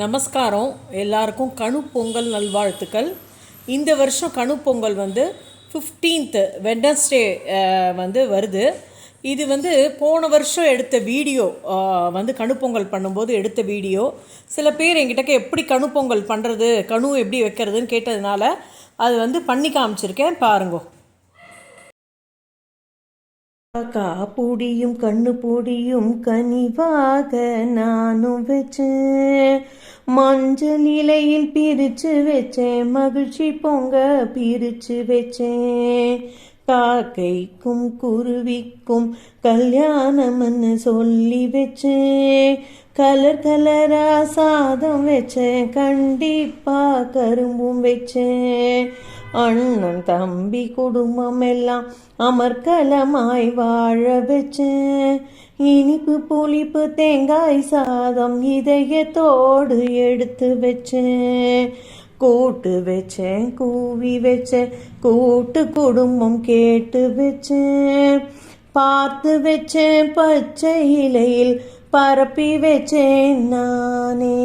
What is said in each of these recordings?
நமஸ்காரம். எல்லாருக்கும் கணு பொங்கல் நல்வாழ்த்துக்கள். இந்த வருஷம் கணு பொங்கல் வந்து ஃபிஃப்டீன்த்து வெட்னஸ்டே வந்து வருது. இது வந்து போன வருஷம் எடுத்த வீடியோ வந்து கணு பொங்கல் பண்ணும்போது எடுத்த வீடியோ. சில பேர் எங்கிட்டக்க எப்படி கணு பொங்கல் பண்ணுறது கணு எப்படி வைக்கிறதுன்னு கேட்டதுனால அது வந்து பண்ணி காமிச்சிருக்கேன். பாருங்கோ. காக்கா பொடியும் கண்ணு பொடியும் கனிவாக நானும் வச்சேன். மஞ்சள் இலையில் பிரிச்சு வச்சேன் மகிழ்ச்சி பொங்க பிரிச்சு வச்சேன். காக்கைக்கும் குருவிக்கும் கல்யாணம்னு சொல்லி வச்சேன். கலர் கலரா சாதம் வச்சேன் கண்டிப்பா கரும்பும் வச்சேன். அண்ணன் தம்பி குடும்பம் எல்லாம் அமர்கலமாய் வாழ வச்சு. இனிப்பு புளிப்பு தேங்காய் சாதம் இதயத்தோடு எடுத்து வச்சேன் கூட்டு வச்சேன் கூவி வச்சேன் கூட்டு குடும்பம் கேட்டு வச்சேன் பார்த்து வச்சேன் பச்சை இலையில் பரப்பி வச்சேன் நானே.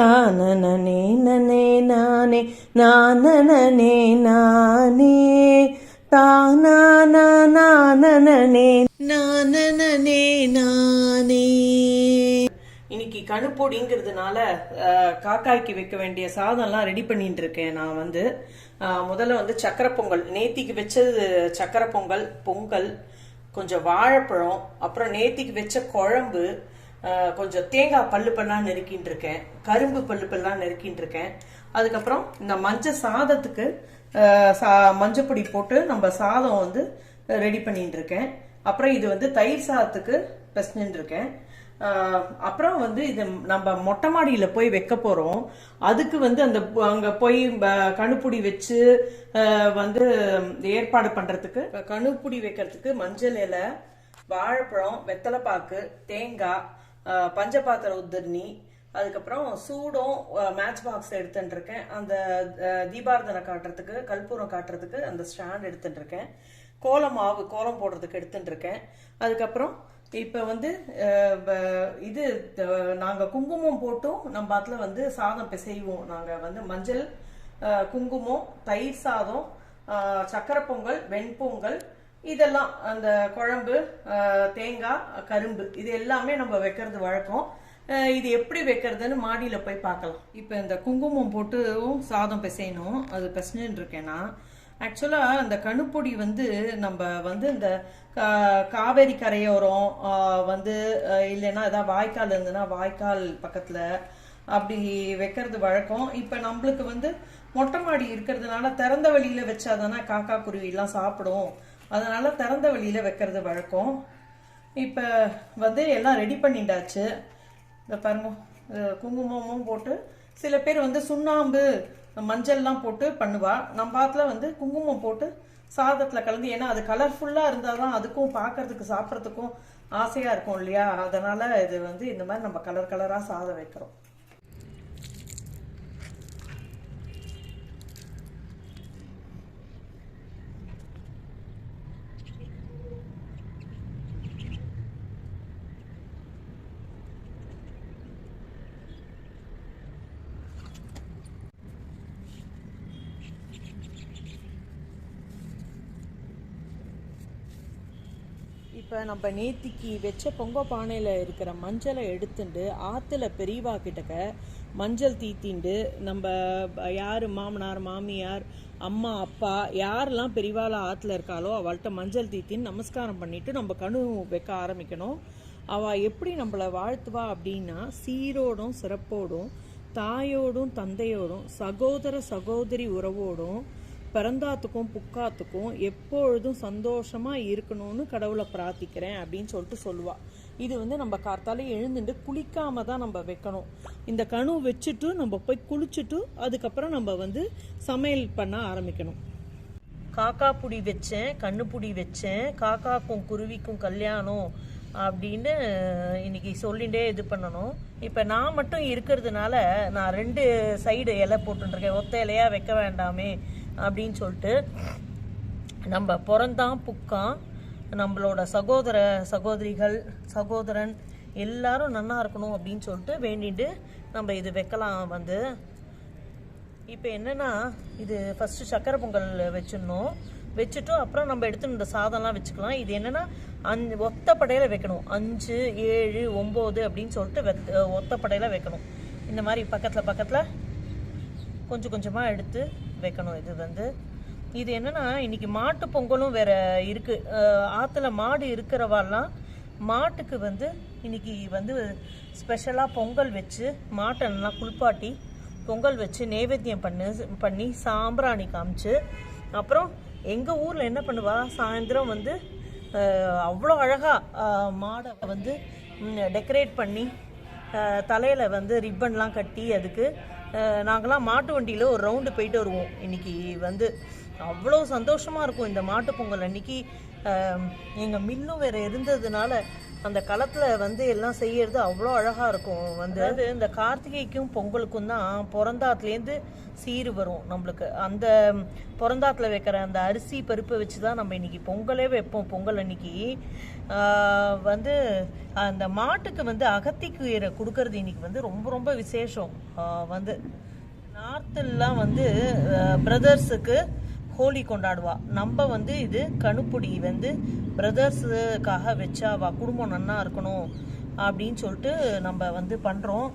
தானனே நனே நானே. நானனே நானே தானே நானனே நானே. இன்னைக்கு கணுப்பொடிங்கிறதுனால காக்காய்க்கு வைக்க வேண்டிய சாதம்லாம் ரெடி பண்ணிட்டு இருக்கேன் நான் வந்து. முதல்ல வந்து சக்கரை பொங்கல் நேத்திக்கு வச்சது சக்கரை பொங்கல் பொங்கல் கொஞ்சம் வாழைப்பழம் அப்புறம் நேத்திக்கு வச்ச குழம்பு கொஞ்சம் தேங்காய் பல்லு பல்லாம் நெருக்கின்னு இருக்கேன் கரும்பு பல்லு பல்லாம் நெருக்கின்னு இருக்கேன் அதுக்கப்புறம் இந்த மஞ்சள் சாதத்துக்கு சா- மஞ்சப்பொடி போட்டு நம்ம சாதம் வந்து ரெடி பண்ணிட்டு இருக்கேன் அப்புறம் இது வந்து தயிர் சாதத்துக்கு பிசைஞ்சுட்டு இருக்கேன் அப்புறம் வந்து இது நம்ம மொட்டை மாடியில் போய் வைக்க போகிறோம் அதுக்கு வந்து அந்த அங்கே போய் கணுப்புடி வச்சு வந்து ஏற்பாடு பண்ணுறதுக்கு கணுப்புடி வைக்கிறதுக்கு மஞ்சள் இலை வாழைப்பழம் வெத்தலைப்பாக்கு தேங்காய் பஞ்சபாத்திர உத்தரணி அதுக்கப்புறம் சூடும் மேட்ச் பாக்ஸ் எடுத்துட்டு இருக்கேன் அந்த ஆஹ் தீபாரதனை காட்டுறதுக்கு கற்பூரம் காட்டுறதுக்கு அந்த ஸ்டாண்ட் எடுத்துட்டு இருக்கேன் கோலம் மாவு கோலம் போடுறதுக்கு எடுத்துட்டு இருக்கேன் அதுக்கப்புறம் இப்போ வந்து இது நாங்கள் குங்குமம் போட்டும் நம்ம அதில் வந்து சாதம் பிசைவோம். நாங்கள் வந்து மஞ்சள் குங்குமம் தயிர் சாதம் சக்கரை பொங்கல் வெண்பொங்கல் இதெல்லாம் அந்த குழம்பு தேங்காய் கரும்பு இது எல்லாமே நம்ம வைக்கிறது வழக்கம். இது எப்படி வைக்கிறதுன்னு மாடியில் போய் பார்க்கலாம். இப்போ இந்த குங்குமம் போட்டும் சாதம் பிசையணும். அது பிசைஞ்சுட்டு இருக்கேன் நான். ஆக்சுவலாக அந்த கணுப்பொடி வந்து நம்ம வந்து இந்த கா- காவேரி கரையோரம் வந்து இல்லைன்னா ஏதாவது வாய்க்கால் இருந்ததுன்னா வாய்க்கால் பக்கத்தில் அப்படி வைக்கிறது வழக்கம். இப்போ நம்மளுக்கு வந்து மொட்டை மாடி இருக்கிறதுனால திறந்த வழியில் வச்சாதானே காக்கா குருவிலாம் சாப்பிடும். அதனால் திறந்த வெளியில் வைக்கிறது வழக்கம். இப்போ வந்து எல்லாம் ரெடி பண்ணிட்டாச்சு. இந்த பாருங்க. குங்குமமும் போட்டு சில பேர் வந்து சுண்ணாம்பு மஞ்சள்லாம் போட்டு பண்ணுவாள் நம்ம பாத்துல வந்து குங்குமம் போட்டு சாதத்தில் கலந்து ஏன்னா அது கலர்ஃபுல்லாக இருந்தால் தான் அதுக்கும் பார்க்கறதுக்கு சாப்பிட்றதுக்கும் ஆசையாக இருக்கும் இல்லையா? அதனால் இது வந்து இந்த மாதிரி நம்ம கலர் கலராக சாதம் வைக்கிறோம். இப்போ நம்ம நேத்திக்கு வச்ச பொங்க பானையில் இருக்கிற மஞ்சளை எடுத்துட்டு ஆற்றுல பெரியவா கிட்டக்க மஞ்சள் தீத்திண்டு நம்ம யார் மாமனார் மாமியார் அம்மா அப்பா யாரெல்லாம் பெரியவாள ஆற்றுல இருக்காளோ அவள்கிட்ட மஞ்சள் தீத்தின்னு நமஸ்காரம் பண்ணிட்டு நம்ம கணு வைக்க ஆரம்பிக்கணும். அவள் எப்படி நம்மளை வாழ்த்துவா அப்படின்னா சீரோடும் சிறப்போடும் தாயோடும் தந்தையோடும் சகோதர சகோதரி உறவோடும் பிறந்தாத்துக்கும் புக்காத்துக்கும் எப்பொழுதும் சந்தோஷமா இருக்கணும்னு கடவுளை பிரார்த்திக்கிறேன் அப்படின்னு சொல்லிட்டு சொல்லுவா. இது வந்து நம்ம கார்த்தால எழுந்துட்டு குளிக்காம தான் நம்ம வைக்கணும். இந்த கணு வச்சுட்டு நம்ம போய் குளிச்சுட்டு அதுக்கப்புறம் நம்ம வந்து சமையல் பண்ண ஆரம்பிக்கணும். காக்கா புடி வச்சேன் கண்ணு புடி வச்சேன் காக்காக்கும் குருவிக்கும் கல்யாணம் அப்படின்னு இன்னைக்கு சொல்லிட்டே இது பண்ணணும். இப்போ நான் மட்டும் இருக்கிறதுனால நான் ரெண்டு சைடு இலை போட்டுருக்கேன். ஒத்த இலையாக வைக்க வேண்டாமே. அப்படின்னு சொல்லிட்டு நம்ம பிறந்தான் புக்கான். நம்மளோட சகோதர சகோதரிகள் சகோதரன் எல்லாரும் நன்னா இருக்கணும் அப்படின்னு சொல்லிட்டு வேண்டிட்டு நம்ம இது வைக்கலாம் வந்து. இப்போ என்னென்னா இது ஃபஸ்ட்டு சக்கரை பொங்கல் வச்சிடணும் வச்சுட்டு அப்புறம் நம்ம எடுத்து இந்த சாதம்லாம் வச்சுக்கலாம். இது என்னென்னா அஞ்சு ஒத்த வைக்கணும். அஞ்சு ஏழு ஒம்பது அப்படின்னு சொல்லிட்டு வெத் ஒத்த வைக்கணும். இந்த மாதிரி பக்கத்தில் பக்கத்தில் கொஞ்சம் கொஞ்சமாக எடுத்து வைக்கணும். இது வந்து இது என்னன்னா இன்னைக்கு மாட்டு பொங்கலும் வேற இருக்கு. ஆற்றுல மாடு இருக்கிறவாலாம் மாட்டுக்கு வந்து இன்னைக்கு வந்து ஸ்பெஷலாக பொங்கல் வச்சு மாட்டை நல்லா குளிப்பாட்டி பொங்கல் வச்சு நைவேத்தியம் பண்ணு பண்ணி சாம்பிராணி காமிச்சு அப்புறம் எங்கள் ஊரில் என்ன பண்ணுவா? சாயந்தரம் வந்து அவ்வளோ அழகாக மாடை வந்து டெக்கரேட் பண்ணி தலையில் வந்து ரிப்பன்லாம் கட்டி அதுக்கு நாங்களாம் மாட்டு வண்டியில் ஒரு ரவுண்டு போயிட்டு வருவோம். இன்னைக்கு வந்து அவ்வளோ சந்தோஷமா இருக்கும் இந்த மாட்டு பொங்கல் அன்னைக்கு. எங்கள் எங்க மில்லும் வேற இருந்ததுனால அந்த களத்துல வந்து எல்லாம் செய்யறது அவ்வளோ அழகா இருக்கும். வந்து அது இந்த கார்த்திகைக்கும் பொங்கலுக்கும் தான் பிறந்தாத்துலேருந்து சீர் வரும் நம்மளுக்கு. அந்த பிறந்தாத்துல வைக்கிற அந்த அரிசி பருப்பை வச்சு தான் நம்ம இன்னைக்கு பொங்கலே வைப்போம். பொங்கல் அன்னைக்கு வந்து அந்த மாட்டுக்கு வந்து அகத்திக்கீரை கொடுக்கறது இன்னைக்கு வந்து ரொம்ப ரொம்ப விசேஷம். வந்து நார்த்தெல்லாம் வந்து பிரதர்ஸுக்கு ஹோலி கொண்டாடுவா. நம்ம வந்து இது கணுப்புடி வந்து பிரதர்ஸுக்காக வச்சாவா குடும்பம் நன்னா இருக்கணும் அப்படின்னு சொல்லிட்டு நம்ம வந்து பண்ணுறோம்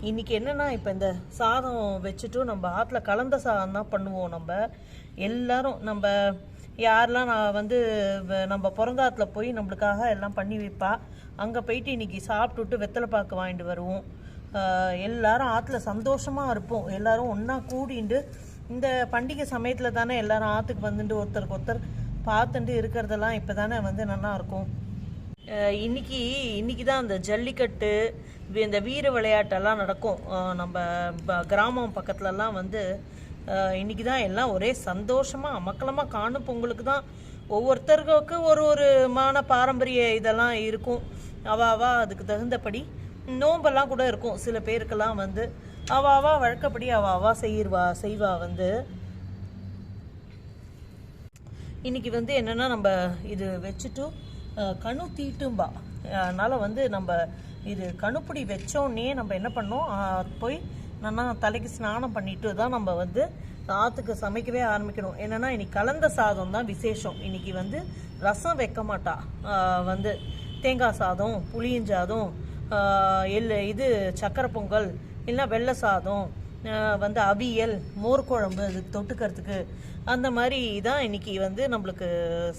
இன்னைக்கு என்னென்னா இப்போ இந்த சாதம் வச்சுட்டு நம்ம ஆற்றுல கலந்த சாதம் தான் பண்ணுவோம் நம்ம. எல்லாரும் நம்ம யாரெல்லாம் நான் வந்து வ- நம்ம பிறந்தாத்தில் போய் நம்மளுக்காக எல்லாம் பண்ணி வைப்பா. அங்கே போயிட்டு இன்றைக்கி சாப்பிட்டுட்டு வெத்தலை பாக்கு வாங்கிட்டு வருவோம். எல்லாரும் ஆற்றுல சந்தோஷமாக இருப்போம். எல்லாரும் ஒன்றா கூடிண்டு இந்த பண்டிகை சமயத்தில் தானே எல்லாரும் ஆற்றுக்கு வந்துட்டு ஒருத்தருக்கு ஒருத்தர் பார்த்துட்டு இருக்கிறதெல்லாம் இப்போ தானே வந்து நல்லா இருக்கும். இன்னைக்கு இன்னைக்கு தான் அந்த ஜல்லிக்கட்டு இந்த வீர விளையாட்டெல்லாம் நடக்கும். நம்ம கிராமம் பக்கத்துலலாம் வந்து இன்னைக்கு தான் எல்லாம் ஒரே சந்தோஷமாக அமக்கலமாக காணும் பொங்கலுக்கு தான் ஒவ்வொருத்தருக்கு ஒரு ஒரு மான பாரம்பரிய இதெல்லாம் இருக்கும். அவாவா அதுக்கு தகுந்தபடி நோம்பெல்லாம் கூட இருக்கும். சில பேருக்கெல்லாம் வந்து அவாவா வழக்கப்படி அவாவா செய்யிருவா செய்வா செய்வா வந்து. இன்னைக்கு வந்து என்னன்னா நம்ம இது வச்சுட்டு கணு தீட்டும்பா. அதனால வந்து நம்ம இது கணுப்பிடி வச்சோடனே நம்ம என்ன பண்ணோம்? போய் நல்லா தலைக்கு ஸ்நானம் பண்ணிட்டு தான் நம்ம வந்து ஆத்துக்கு சமைக்கவே ஆரம்பிக்கணும். என்னன்னா இன்னைக்கு கலந்த சாதம் தான் விசேஷம். இன்னைக்கு வந்து ரசம் வைக்க மாட்டா. வந்து தேங்காய் சாதம் புளியஞ்சாதம் எல் இது சக்கரை பொங்கல் இல்லைன்னா வெள்ளை சாதம் வந்து அவியல் மோர் குழம்பு அது தொட்டுக்கிறதுக்கு அந்த மாதிரி தான் இன்னைக்கு வந்து நம்மளுக்கு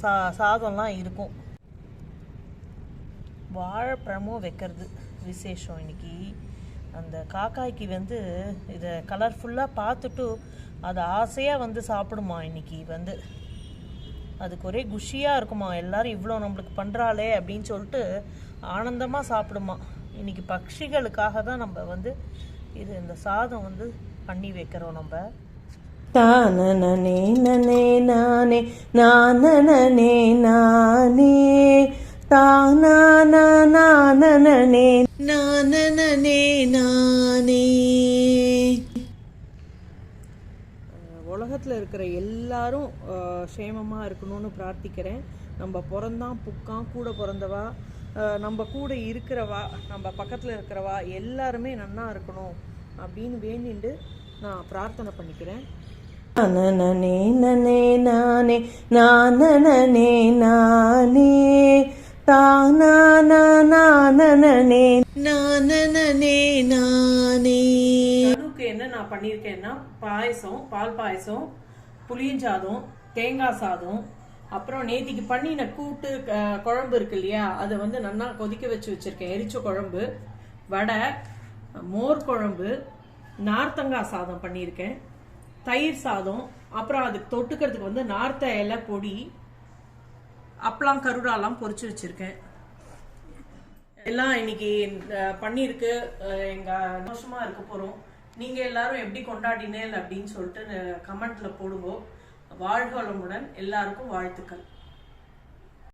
சா சாதம்லாம் இருக்கும். வாழைப்பழமும் வைக்கிறது விசேஷம் இன்னைக்கு. அந்த காக்காய்க்கு வந்து இதை கலர்ஃபுல்லாக பார்த்துட்டு அது ஆசையாக வந்து சாப்பிடுமா இன்னைக்கு வந்து. அதுக்கு ஒரே குஷியாக இருக்குமா எல்லாரும் இவ்வளோ நம்மளுக்கு பண்ணுறாளே அப்படின்னு சொல்லிட்டு ஆனந்தமாக சாப்பிடுமா. இன்னைக்கு பட்சிகளுக்காக தான் நம்ம வந்து இது இந்த சாதம் வந்து பண்ணி வைக்கிறோம் நம்ம. தானனனே நனே நானே நானனனே நானே. தானானனே நானனனே நானே. உலகத்தில் இருக்கிற எல்லாரும் சேமமாக இருக்கணும்னு பிரார்த்திக்கிறேன். நம்ம பிறந்தான் புக்கான் கூட பிறந்தவா நம்ம கூட இருக்கிறவா நம்ம பக்கத்தில் இருக்கிறவா எல்லாருமே நன்னா இருக்கணும் அப்படின்னு வேண்டிண்டு நான் பிரார்த்தனை பண்ணிக்கிறேன். நானனனே நனே நானே நானனனே நானே. தானானனே நானனனே நானே கணுக்கு என்ன நான் பண்ணியிருக்கேன்னா பாயசம் பால் பாயசம் புளியஞ்சாதம் தேங்காய் சாதம் அப்புறம் நேத்திக்கு பண்ணின கூட்டு குழம்பு இருக்கு இல்லையா? அதை வந்து நல்லா கொதிக்க வச்சு வச்சிருக்கேன். எரிச்ச குழம்பு வடை மோர் குழம்பு நார்த்தங்காய் சாதம் பண்ணியிருக்கேன். தயிர் சாதம் அப்புறம் அதுக்கு தொட்டுக்கிறதுக்கு வந்து நார்த்த இலை பொடி அப்பளம் கருடாலாம் பொறிச்சு வச்சிருக்கேன். எல்லாம் இன்னைக்கு பண்ணியிருக்கு. எங்கள் எங்க சந்தோஷமா இருக்க போறோம். நீங்க எல்லாரும் எப்படி கொண்டாடினேன் அப்படின்னு சொல்லிட்டு கமெண்ட்ல போடுவோம். வாழ்க வளமுடன். எல்லாருக்கும் வாழ்த்துக்கள்.